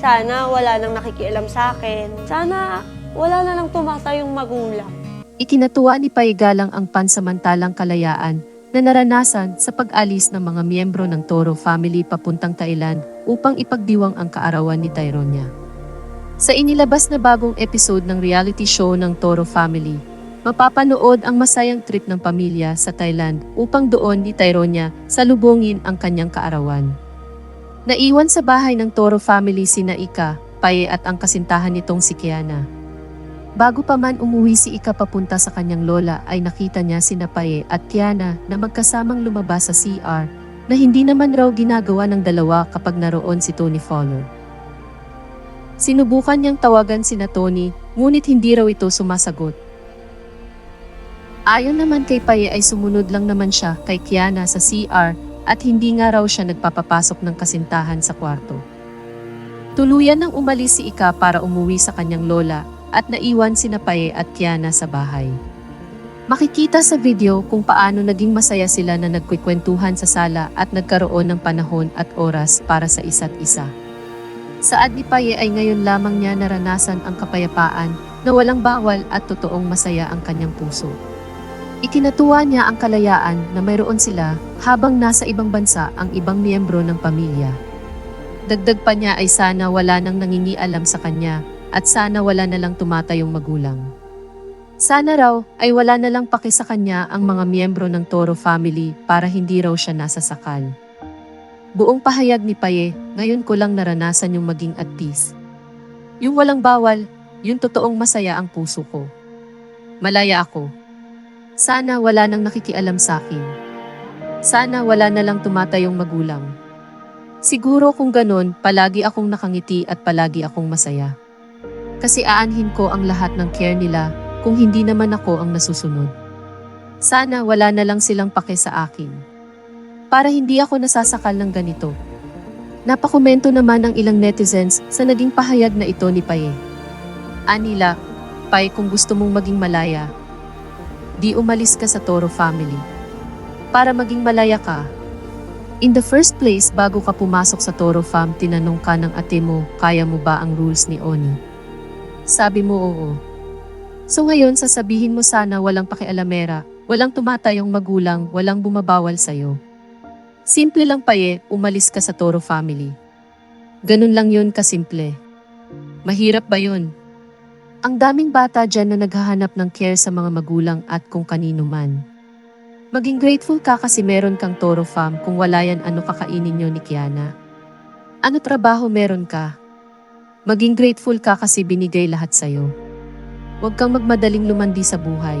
Sana wala nang nakikialam sa akin. Sana wala na lang tumasa yung magulang. Ikinatuwa ni Paigalang ang pansamantalang kalayaan na naranasan sa pag-alis ng mga miyembro ng Toro family papuntang Thailand upang ipagdiwang ang kaarawan ni Tyronia. Sa inilabas na bagong episode ng reality show ng Toro family, mapapanood ang masayang trip ng pamilya sa Thailand upang doon ni Tyronia salubungin ang kanyang kaarawan. Naiwan sa bahay ng Toro family sina Ika, Paye at ang kasintahan nitong si Kiana. Bago pa man umuwi si Ika papunta sa kanyang lola ay nakita niya si Napaye at Tiana na magkasamang lumabas sa CR na hindi naman raw ginagawa ng dalawa kapag naroon si Tony Fowler. Sinubukan niyang tawagan si na Tony, ngunit hindi raw ito sumasagot. Ayon naman kay Paye ay sumunod lang naman siya kay Kiana sa CR at hindi nga raw siya nagpapapasok ng kasintahan sa kwarto. Tuluyan nang umalis si Ika para umuwi sa kanyang lola at naiwan si Napaye at Kiana sa bahay. Makikita sa video kung paano naging masaya sila na nagkwikwentuhan sa sala at nagkaroon ng panahon at oras para sa isa't isa. Saad ni Paye ay ngayon lamang niya naranasan ang kapayapaan na walang bawal at totoong masaya ang kanyang puso. Ikinatuwa niya ang kalayaan na mayroon sila habang nasa ibang bansa ang ibang miyembro ng pamilya. Dagdag pa niya ay sana wala nang nangingialam sa kanya at sana wala na lang tumatayong magulang. Sana raw ay wala na lang paki sa kanya ang mga miyembro ng Toro family para hindi raw siya nasasakal. Buong pahayag ni Paye, ngayon ko lang naranasan yung maging at peace. Yung walang bawal, yung totoong masaya ang puso ko. Malaya ako. Sana wala nang nakikialam sa akin. Sana wala na lang tumatayong magulang. Siguro kung ganun, palagi akong nakangiti at palagi akong masaya. Kasi aanhin ko ang lahat ng care nila kung hindi naman ako ang nasusunod. Sana wala na lang silang pake sa akin. Para hindi ako nasasakal ng ganito. Napakomento naman ang ilang netizens sa naging pahayag na ito ni Paye. Anila, Pay kung gusto mong maging malaya, di umalis ka sa Toro family. Para maging malaya ka, In the first place, bago ka pumasok sa Toro Farm, tinanong ka ng ate mo, kaya mo ba ang rules ni Oni? Sabi mo oo. So ngayon, sasabihin mo sana walang pakialamera, walang tumatayong magulang, walang bumabawal sa'yo. Simple lang paye, umalis ka sa Toro family. Ganun lang yun kasimple. Mahirap ba yun? Ang daming bata dyan na naghahanap ng care sa mga magulang at kung kanino man. Maging grateful ka kasi meron kang Toro Farm kung wala yan ano kakainin nyo ni Kiana. Ano trabaho meron ka? Maging grateful ka kasi binigay lahat sa'yo. Huwag kang magmadaling lumandi sa buhay.